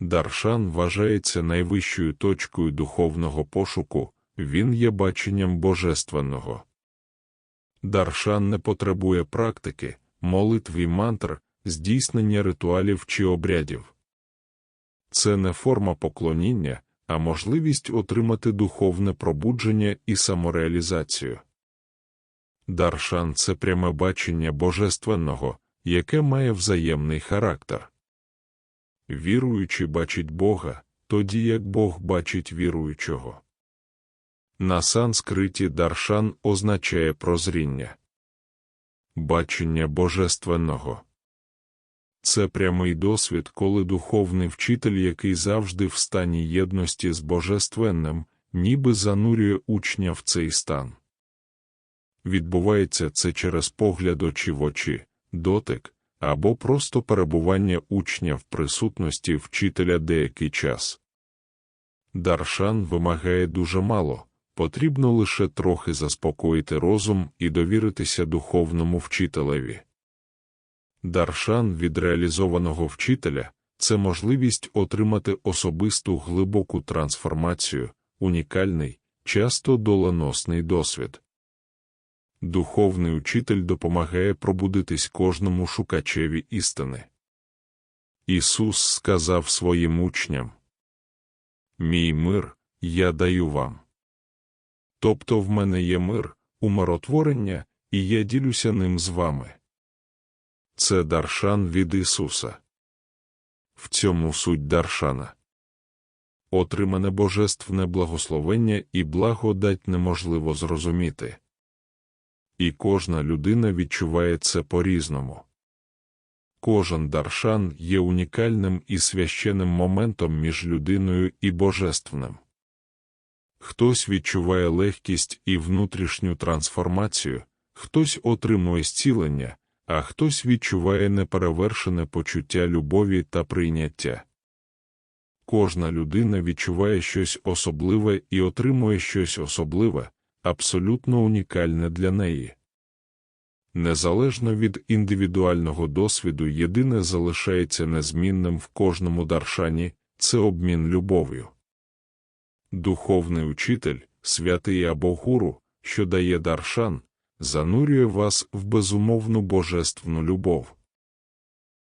Даршан вважається найвищою точкою духовного пошуку, він є баченням божественного. Даршан не потребує практики, молитв і мантр, здійснення ритуалів чи обрядів. Це не форма поклоніння, а можливість отримати духовне пробудження і самореалізацію. Даршан це пряме бачення божественного, яке має взаємний характер. Віруючий бачить Бога, тоді як Бог бачить віруючого. На санскриті даршан означає прозріння, бачення божественного. Це прямий досвід, коли духовний вчитель, який завжди в стані єдності з божественним, ніби занурює учня в цей стан. Відбувається це через погляд очі в очі, дотик або просто перебування учня в присутності вчителя деякий час. Даршан вимагає дуже мало, потрібно лише трохи заспокоїти розум і довіритися духовному вчителеві. Даршан від реалізованого вчителя це можливість отримати особисту глибоку трансформацію, унікальний, часто доленосний досвід. Духовний учитель допомагає пробудитись кожному шукачеві істини. Ісус сказав своїм учням: Мій мир я даю вам. Тобто в мене є мир, умиротворення, і я ділюся ним з вами. Це даршан від Ісуса. В цьому суть даршана. Отримане божественне благословення і благодать неможливо зрозуміти. І кожна людина відчуває це по-різному. Кожен даршан є унікальним і священним моментом між людиною і божественним. Хтось відчуває легкість і внутрішню трансформацію, хтось отримує зцілення, а хтось відчуває неперевершене почуття любові та прийняття. Кожна людина відчуває щось особливе і отримує щось особливе, абсолютно унікальне для неї. Незалежно від індивідуального досвіду, єдине залишається незмінним в кожному даршані це обмін любов'ю. Духовний учитель, святий або гуру, що дає даршан, занурює вас в безумовну божественну любов.